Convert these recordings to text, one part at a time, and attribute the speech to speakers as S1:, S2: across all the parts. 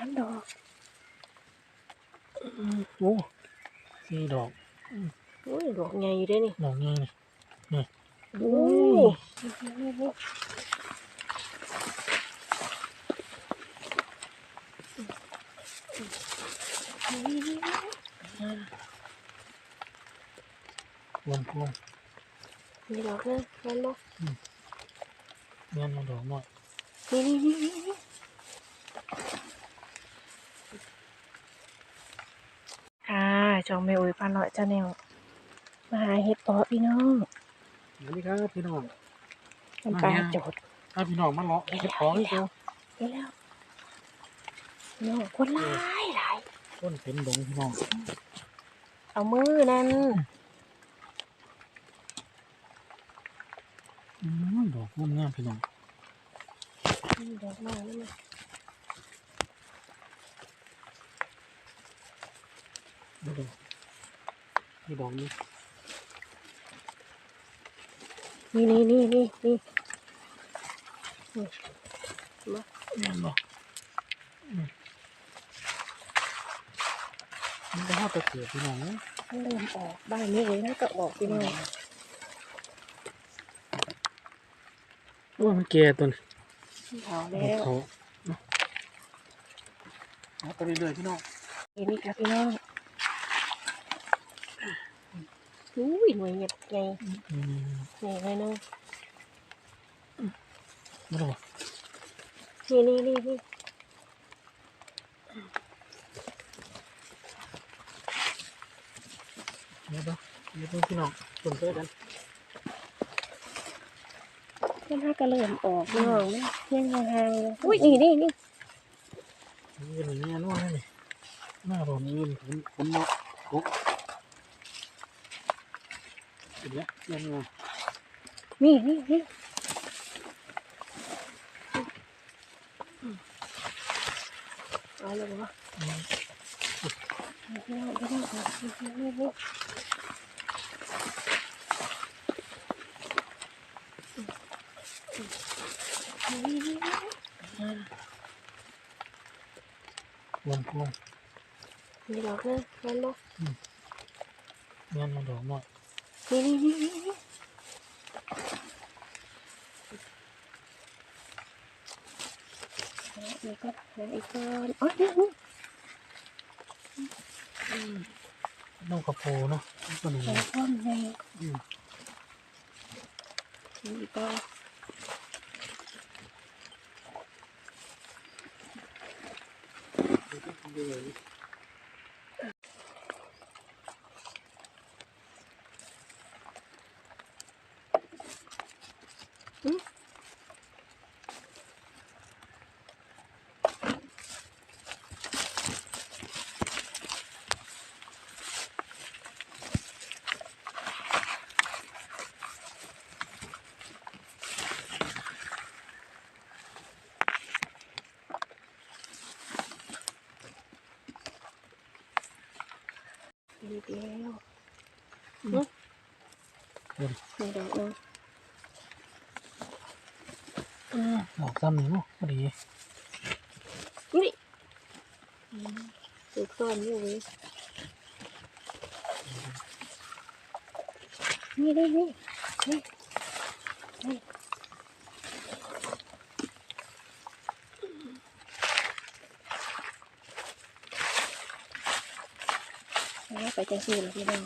S1: ามดอก
S2: โอ้สี่ดอก
S1: โอ้ยดอกใหญ่อยู่เด้วยนี่
S2: ดอก นี้นี่
S1: โอ้
S2: ยรวมพวง
S1: มีดอกนะนั่นบ่
S2: เงี้ยมาดอกหน่อย
S1: นี่นี่นี่นี่นี่ค่ะจองแม่อุ้ยปลาเลาะเจ้าแนวมาหาเห็ดเพาะพี่น้อง
S2: สวัสดีครับพี่น้อง
S1: มันปลาโจด
S2: ถ้าพี่น้องมาเลาะเก็บของให้ดู
S1: ไปแล้วน้องคนหลายหลาย
S2: ต้นเป็นดงพี่น้อง
S1: เอามือนั่น
S2: อืมดอกงามงามๆพี่น้อง
S1: นี่ดอกไม้นี่มา
S2: ดูดอกนี่ดอกนี้
S1: นี่นี่นี่นี่นี่
S2: แม่นบ่อืมมันก็ห้าตะเกียบพี่น้องเอ้ย
S1: มันเริ่มออกบ้านนี้เลยนะก็ออกพี่น้อง
S2: โอ้ยมันแก่ต้น
S1: เผา
S2: ดอ
S1: แล้
S2: ก
S1: ว
S2: เขาเนาะเอาไปเรื่อยๆพี่น้อง
S1: นี่นี่ค่ะพี่น้อง อุ้ยหน่วยเงียบไง
S2: อืม
S1: นี่เลยเนาะ
S2: ไม่รู้
S1: นี่นี่นี่นี่
S2: เดี๋ยวเดี๋ยวเดี๋ยวพี่น้องต้นเพื่อกัน
S1: เพื่อนถ้าก็เริ่มออกพี่น้องมันเพียงห่างๆเลยอุ้ยนี่นี่นี่
S2: นี่เป็นอย่างนี้นู่นนี่หน้าผมยืนผมผมเนาะปุ๊บเห็นแล้วยังไง
S1: นี่นี่นี่เอาเลยวะพี่น้องพี่น้องนี่นี่นี่
S2: รวมพวง
S1: มีดอกนะนั่นบ่
S2: งี้ยมาดอกหน่อย
S1: นี่นี่นี่นี่นี่นี่ก็หาอีกก้อนอ๋อนี่นี่
S2: น้องกระโปเนาะตัวนี้
S1: หาก้อนใหญ่
S2: อืม
S1: นี่อีกก้อนนี่เดียวนี่ นี่ดอกนึง
S2: ดอกซ้ำนี่เนาะพอดี
S1: นี่สุดก้อนอยู่เว้ยนี่นี่นี่นี่นี่แล้วไปจังซี่เหรอพี่น้อง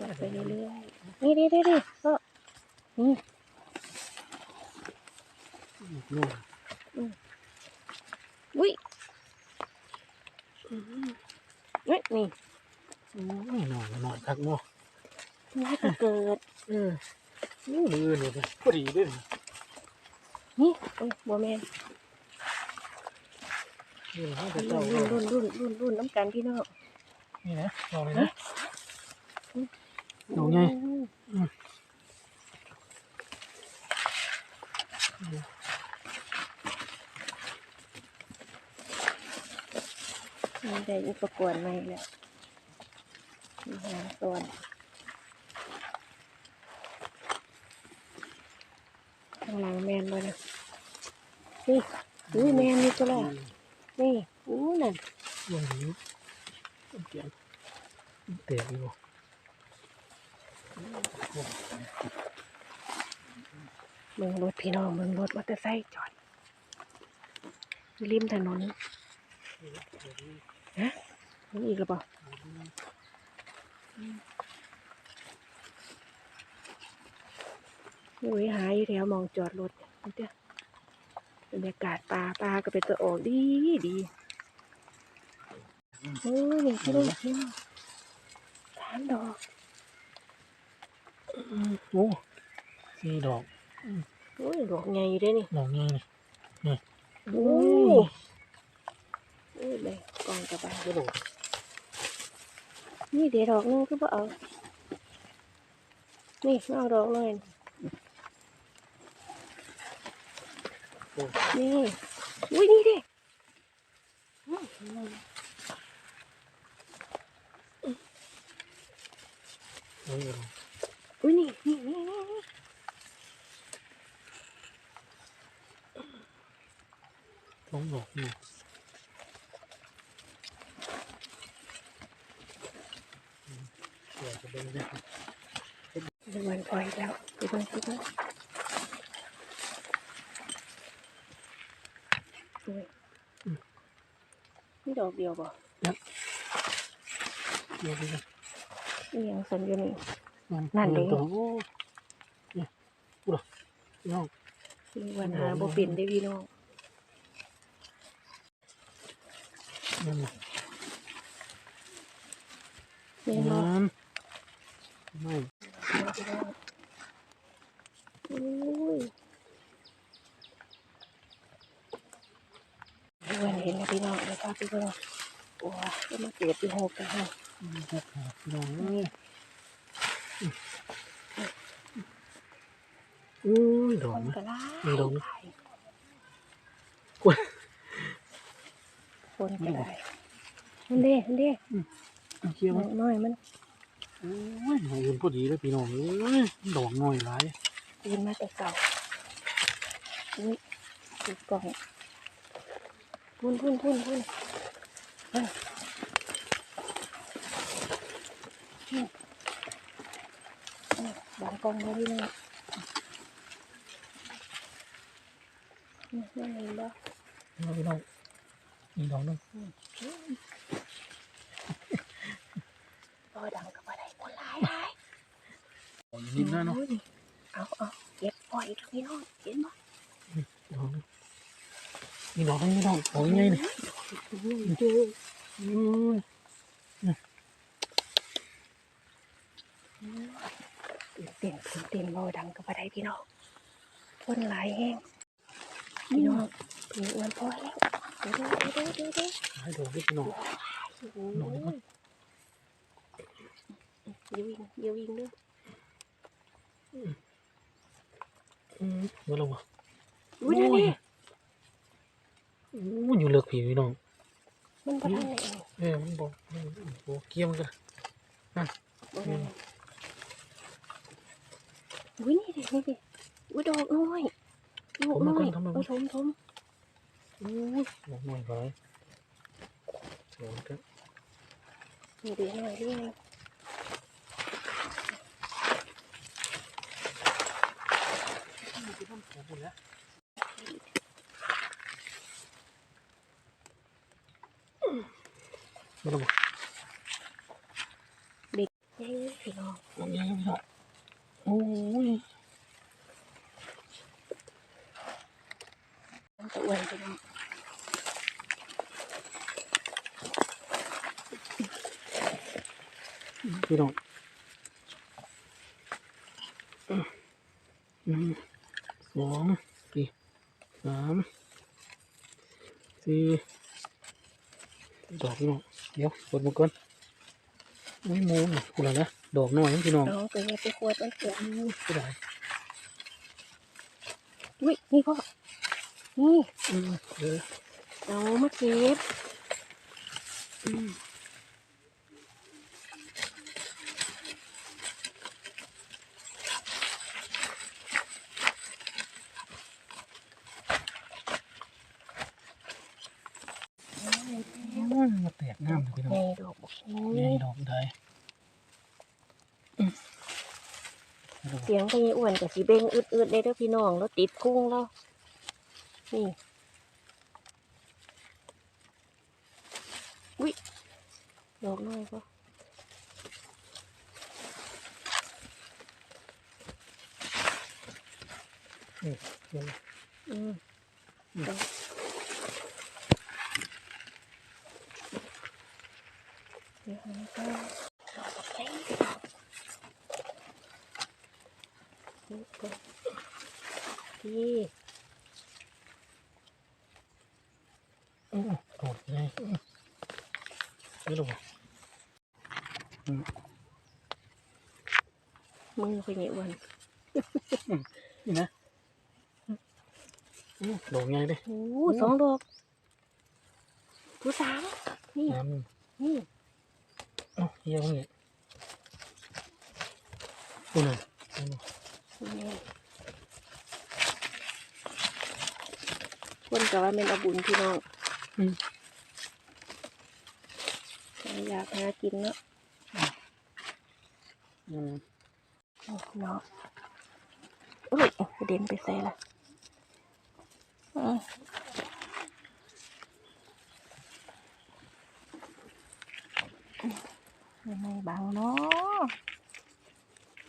S1: วาด ไปเรื่อยๆนี่นี่นี่นี่ก็นี่
S2: นู่น
S1: อุ้ยอืมเฮ้ยนี่
S2: โอ้ยหน่อยหน่อยคักเนาะ
S1: นี่ก็เกิด
S2: เออนี่มือเนี่ยพอดีด้วย
S1: นี่โอ้ยบัวแมน
S2: นี่ให้
S1: รุ่
S2: เจ้านเจ้า
S1: รุ่นรุ่นรุ่นรุ่นรุ่นน้ำกันพี่น้อง
S2: นี่นะดอกเลยนะ ดอกไง
S1: มีได้อุปกรณ์ใหม่แล้วมีหางส่วนข้างหลังแมนเลยนะนี่อุ้ยแม่นี่ก็แล้วนี่อู้นั่น
S2: ลงหิวต้นเกียนแตกอยู่
S1: เมืองรถพี่น้องเมืองรถมอเตอร์ไซค์จอดริมถนนฮะนี่อีกหรือเปล่าอุ้ยหาอยู่แถวมองจอดรถนี่เด้อบรรยากาศป่าป่าก็เป็นตัวออกดีดีโอ้ยนี่พี่น้องพี่น้องสามดอก
S2: โอ้สี่ดอก
S1: โอ้ยดอกใหญ่อยู่เด้นี่
S2: ดอกนี้นี่
S1: โอ้ยโอ้ยเลยกองกระบา
S2: ก็ดอก
S1: นี่เดี๋ยวดอกนึงคือบ่เอานี่มาเอาดอกหน่อยนี่อุ้ยนี่เด้
S2: โอ้ย ดอก
S1: อุ้ยนี่นี่นี่นี่นี่
S2: สองดอกนี่เดี๋ยวจะเป็ นเนี่ย
S1: เป็นวันพลอยแล้วไปเบิ่งไปเบิ่งอุ้ยนี่ดอกเดียวบ่
S2: เดี๋ยวไปกัน
S1: นี่ยังสันอยู่นี่นั่
S2: นั่
S1: น
S2: น
S1: เด้
S2: เด้โอ้เนี่ยกูเหรอน้อง
S1: มีวันหาบ่เป็นได้อพี่น้อง
S2: นั่นน่ะ
S1: แม่นบ่
S2: นั่นไม่
S1: อุ้ยวันเห็นแล้วพี่น้องแล้วพาไปเบิ่งโอ้ยก็มาเกิดที่หกกันให้
S2: ครับน้องเอ้ย อุ้ยดอ
S1: ค
S2: ก
S1: น
S2: นะ
S1: ก็หลาย
S2: มีดอกไหม
S1: หลาย
S2: กล้วย
S1: คนก็ได้มันเด้มันเด้
S2: เอาเคี้ยว
S1: น้
S2: มั้
S1: อยน้อยมัน
S2: โอ้ยหอยอื่นพอดีเลยพี่น้องเอ้ยดอกน้อยหลาย
S1: ยืนมาแต่เก่าอุ้ยดูกล่องพุ่นพุ่นพุ่นพุ่นเฮ้ย นี่นี่บางกล่องเลยพี่น้องนี่นี่เห็นบ่
S2: เอาพี่น้องมีดอกหนึง
S1: บ่ดังกับอะไรคนหลายหลาย
S2: นิดหน้าเนาะ
S1: โอ้ยเอาเอาเก็บปล่อยพี่น้องเห็นบ่
S2: ดอกหนึงมีดอกหนึงมีดอกดอกใหญ่นี่
S1: เจอ
S2: อุ้ย
S1: เต้นเต้นเต้นบ่ดังกับอะไรพี่น้องคนหลายแห้งพี่น้องพี่อ้วนพอแล้วเดี๋ยวเดี๋ยวเดี๋ยวเดี๋ยว
S2: ให้ดอกพี่น้อง
S1: โอ้โหเดี๋ยววิ่งเดี๋ยววิ่งเด้วย
S2: อืมเมื่อไรวะ
S1: อุ้ยนั่นนี่
S2: อู้อยู่เลือกผีพี่น้อง
S1: มันบ่ทันได้เอง
S2: เออมันบอกมันบอกเกี้ยมนกัน
S1: บ่ทันได้ อุ้ยนี่ดินี่ดิอุ้ยดอกน้อยดอกน้อยเอาชมชม
S2: อู้ดอกน้อยหลายสวยครับ
S1: นี่ดิหน่อยดิ
S2: ไม่ต้องบอก
S1: นี่พี่น้อง
S2: ดอกใหญ่พี่น้อง โอ้ย
S1: มันจะอ้วนพี่น้อง
S2: พี่น้องหนึ่งสองสี่สามสี่ดอกพี่น้องเดี๋ยวกดมือก่อน อุ้ยมูนกูเลยนะดอกน้อยพี่น้อง
S1: น้องก็อย่าไปขวต้นเกิด
S2: กูได้
S1: อุ้ยนี่พ่อนี่
S2: เออ
S1: เอามาเก็บ
S2: อืม กงามเลยพี่น้อง
S1: ในดอกบักนี้
S2: นี่ดอกได้อืม
S1: เสียงพญอ้วนกับสีเบ้งอึดๆเลยเด้อพี่น้องแล้วติดกุ้งแล้วนี่อุ้ยดอกน้อยก็
S2: นี่นี่
S1: อืม
S2: อืม
S1: ดอกเดี๋ยวให้ก็ดอกบักไส้นี่ก็พี่
S2: อืมโดดไงอืม นี่หรอ
S1: มือพญอ้วน
S2: นี่นะอืมดอกไงดิ
S1: โอ้สองดอกผู้สามนี่
S2: น้ำนี่
S1: นี่
S2: เอ้าเฮียพวกนี้ดูหน่อยดูหน่อย
S1: นี่คนก็ว่าเป็นอาบุญพี่น้อง
S2: อืม
S1: อยากหากินเนาะ
S2: อืม
S1: เนาะอุ้ยกระเด็นไปใส่ละอืมยังไงบางเนาะ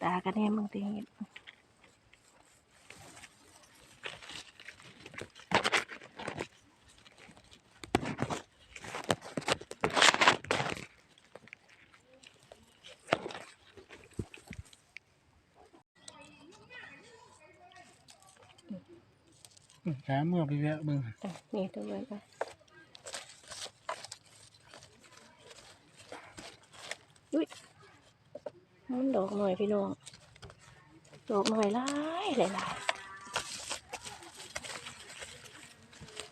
S1: ตากันแน่มึงตีเห็น
S2: เมื่อไปแวะเบิ่ง
S1: อะนี่ตัวไว้ก่อนอุ้ยมันดอกหน่อยพี่น้อง ดอกหน่อยหลายหลายหลาย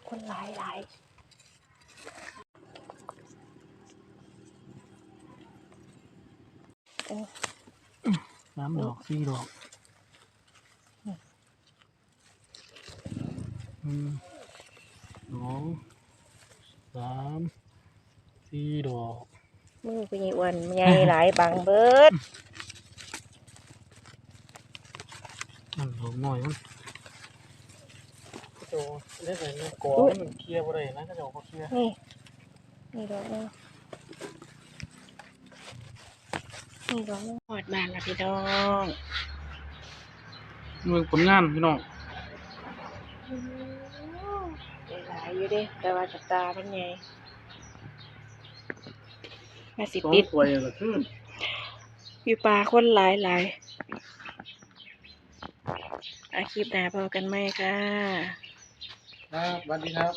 S1: คนหลายหลายเอ้ย
S2: น้ำดอกสี่ดอก อืมสองสามสี่ดอก
S1: มือเป็นไงอ้วนใหญ่หลายบังเบิด
S2: มันดอกหน่อยมันโตเล่นอะไรเนี่ยกอมันเคลียร์อะไรนะก็จะออกมาเคลียร์
S1: นี่นี่ดอกนึงนี่ดอกนึงหอดบานละพี่น้อง
S2: เมืองผลงานพี่น้อง
S1: หลายอยู่เด้ แต่ว่าจะตาเป็นไงมาสิ
S2: สอง
S1: ปิด
S2: ถ้วยละคือ
S1: อยู่ปลาคนหลายหลายอาคลิปหนาพอกันไหมค่ะ
S2: ครับสวัสดีครับ